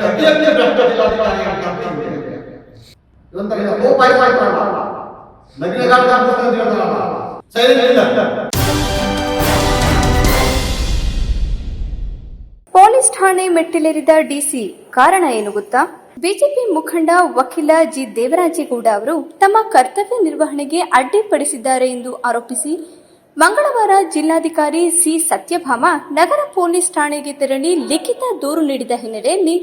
ಅತಿ. ಪೊಲೀಸ್ ಠಾಣೆ ಮೆಟ್ಟಿಲೇರಿದ ಡಿಸಿ ಕಾರಣ ಏನು ಗೊತ್ತಾ ಬಿಜೆಪಿ ಮುಖಂಡ ವಕೀಲ ಜಿ ದೇವರಾಜೇಗೌಡ ಅವರು ತಮ್ಮ ಕರ್ತವ್ಯ ನಿರ್ವಹಣೆಗೆ ಅಡ್ಡಿಪಡಿಸಿದ್ದಾರೆ ಎಂದು ಆರೋಪಿಸಿ ಮಂಗಳವಾರ ಜಿಲ್ಲಾಧಿಕಾರಿ ಸಿ ಸತ್ಯಭಾಮ ನಗರ ಪೊಲೀಸ್ ಠಾಣೆಗೆ ತೆರಳಿ ಲಿಖಿತ ದೂರು ನೀಡಿದ ಹಿನ್ನೆಲೆಯಲ್ಲಿ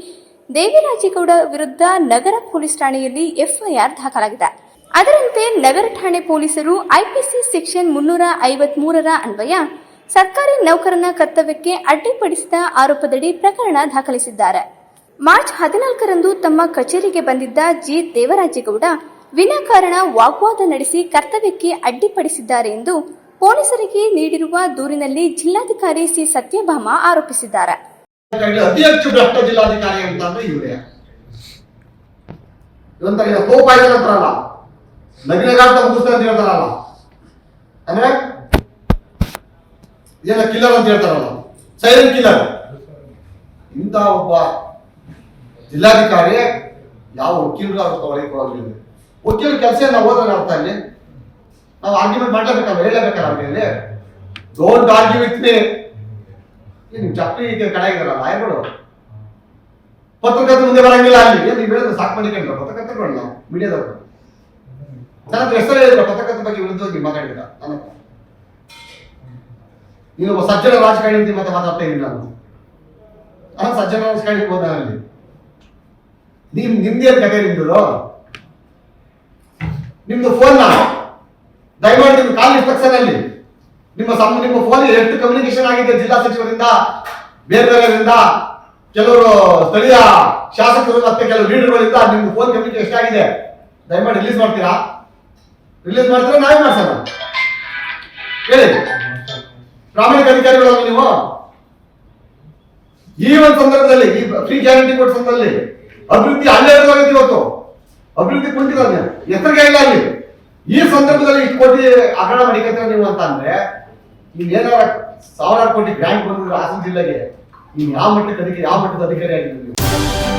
ದೇವಿರಾಜೇಗೌಡ ವಿರುದ್ಧ ನಗರ ಪೊಲೀಸ್ ಠಾಣೆಯಲ್ಲಿ ಎಫ್ಐಆರ್ ದಾಖಲಾಗಿದೆ. ಅದರಂತೆ ನಗರ ಠಾಣೆ ಪೊಲೀಸರು ಐಪಿಸಿ ಸೆಕ್ಷನ್ ಮುನ್ನೂರ ಐವತ್ಮೂರರ ಅನ್ವಯ ಸರ್ಕಾರಿ ನೌಕರನ ಕರ್ತವ್ಯಕ್ಕೆ ಅಡ್ಡಿಪಡಿಸಿದ ಆರೋಪದಡಿ ಪ್ರಕರಣ ದಾಖಲಿಸಿದ್ದಾರೆ. ಮಾರ್ಚ್ ಹದಿನಾಲ್ಕರಂದು ತಮ್ಮ ಕಚೇರಿಗೆ ಬಂದಿದ್ದ ಜಿ ದೇವರಾಜೇಗೌಡ ವಿನಾಕಾರಣ ವಾಗ್ವಾದ ನಡೆಸಿ ಕರ್ತವ್ಯಕ್ಕೆ ಅಡ್ಡಿಪಡಿಸಿದ್ದಾರೆ ಎಂದು ಪೊಲೀಸರಿಗೆ ನೀಡಿರುವ ದೂರಿನಲ್ಲಿ ಜಿಲ್ಲಾಧಿಕಾರಿ ಸಿ ಸತ್ಯಭಾಮ ಆರೋಪಿಸಿದ್ದಾರೆ. ಅತಿ ಹೆಚ್ಚು ಭ್ರಷ್ಟ ಜಿಲ್ಲಾಧಿಕಾರಿ ಅಂತ ಅಂದ್ರೆ ಇವರೇ. ಇವಂತರ ಕೋಪ ಅಲ್ಲ ಅಂತಾರಲ್ಲ. ನಗರಗಾರ ಮುಗಿಸ್ತಾ ಅಂತ ಹೇಳ್ತಾರಲ್ಲ. ಅಂದ್ರೆ ಏನ ಕಿಲ್ಲರ್ ಅಂತ ಹೇಳ್ತಾರಲ್ಲ. ಸೈಲೆಂಟ್ ಕಿಲ್ಲರ್ ಇಂಥ ಒಬ್ಬ ಜಿಲ್ಲಾಧಿಕಾರಿ ಯಾವ ವಕೀಲರು ಅವ್ರ ತಗೊಳ್ಳಿಕ್ ಕೊಡೋದಿಲ್ಲ ವಕೀಲ ಕೆಲಸ ನಾವು ಓದೋಣ ಅರ್ಥ ಇಲ್ಲಿ ನಾವು ಆರ್ಗ್ಯುಮೆಂಟ್ ಮಾಡ್ಲೇಬೇಕಲ್ಲ ಹೇಳಬೇಕಲ್ಲ ಅವ್ರಿಗೆ ಡೋಂಟ್ ಆರ್ಗ್ಯೂ ವಿತ್ ಮೀ ನಿಮ್ ಚಪ್ಪಲಿ ಈಗ ಕಡೆ ಇದಾರಲ್ಲ ಲಾಯರ್ಗಳು ಪತ್ರಕರ್ತ ಮುಂದೆ ಬರಂಗಿಲ್ಲ ಅಲ್ಲಿ. ಏನು ನೀವು ಹೇಳಿದ್ರೆ ಸಾಕು ಮಾಡಿಕೊಂಡ್ರು ಪತ್ರಕರ್ತರುಗಳು ನಾವು ಮೀಡಿಯಾದವರು. ಹತ್ರ ಹೆಸರು ಹೇಳಿದ್ರು ಪತ್ರಕರ್ತ ಬಗ್ಗೆ ವಿರುದ್ಧವಾಗಿ ಮಾತಾಡಿದ್ರ? ನನ್ನ ನೀನು ಒಬ್ಬ ಸಜ್ಜನ ರಾಜಕಾರಣಿ ಅಂತ ಮತ್ತೆ ಮಾತಾಡ್ತಾ ಇದ್ದೀನಿ ನಾನು. ನಾನು ಸಜ್ಜನ ರಾಜಕಾರಣಿ ಹೋದ ಅಲ್ಲಿ. ನಿಮ್, ನಿಮ್ದೇ ಕತೆ ನಿಮ್ದು. ನಿಮ್ದು ಫೋನ್ ದಯಮಾಡಿ ನಿಮ್ಮ ಕಾಲ್ ಇನ್ಸ್ಪೆಕ್ಷನ್ ಅಲ್ಲಿ. ನಿಮ್ಮ ಸಂ ನಿಮ್ಮ ಫೋನ್ ಎಷ್ಟು ಕಮ್ಯುನಿಕೇಶನ್ ಆಗಿದೆ ಜಿಲ್ಲಾ ಸಚಿವರಿಂದ ಬೇರೆ ಬೇರೆಯವರಿಂದ ಕೆಲವರು ಸ್ಥಳೀಯ ಶಾಸಕರು ಮತ್ತೆ ಕೆಲವು ಲೀಡರ್ಗಳಿಂದ ನಿಮ್ಮ ಫೋನ್ ಕಮ್ಯುನಿಕೇಶನ್ ಎಷ್ಟಾಗಿದೆ? ದಯಮಾಡಿ ರಿಲೀಸ್ ಮಾಡ್ತೀರಾ? ರಿಲೀಸ್ ಮಾಡ್ತೀರಾ, ನಾವೇ ಮಾಡ್ಸೋಣ ಹೇಳಿ. ಪ್ರಾಮಾಣಿಕ ಅಧಿಕಾರಿಗಳು ನೀವು? ಈ ಒಂದು ಸಂದರ್ಭದಲ್ಲಿ, ಈ ಫ್ರೀ ಗ್ಯಾರಂಟಿ ಕೊಟ್ಟ ಸಂದರ್ಭದಲ್ಲಿ ಅಭಿವೃದ್ಧಿ ಅಲ್ಲೇ ಇರೋದಾಗೈತಿ ಇವತ್ತು. ಅಭಿವೃದ್ಧಿ ಕುಂಟಿರೋದು ಹೆಸರಿಗೆ ಇಲ್ಲ ಅಲ್ಲಿ. ಈ ಸಂದರ್ಭದಲ್ಲಿ ಇಷ್ಟು ಕೋಟಿ ಅಗಣ ಮಾಡಿಕತ್ತೀರ ನೀವು ಅಂತ ಅಂದ್ರೆ ನೀವು ಏನಾರ ಸಾವಿರಾರು ಕೋಟಿ ಗ್ರಾಂಟ್ ಬಂದಿದ್ರೆ ಹಾಸನ ಜಿಲ್ಲೆಗೆ ನೀವು ಯಾವ ಮಟ್ಟಕ್ಕೆ ಅಧಿಕಾರಿ ಯಾವ ಮಟ್ಟದ ಅಧಿಕಾರಿ ಆಗಿದ್ದೀವಿ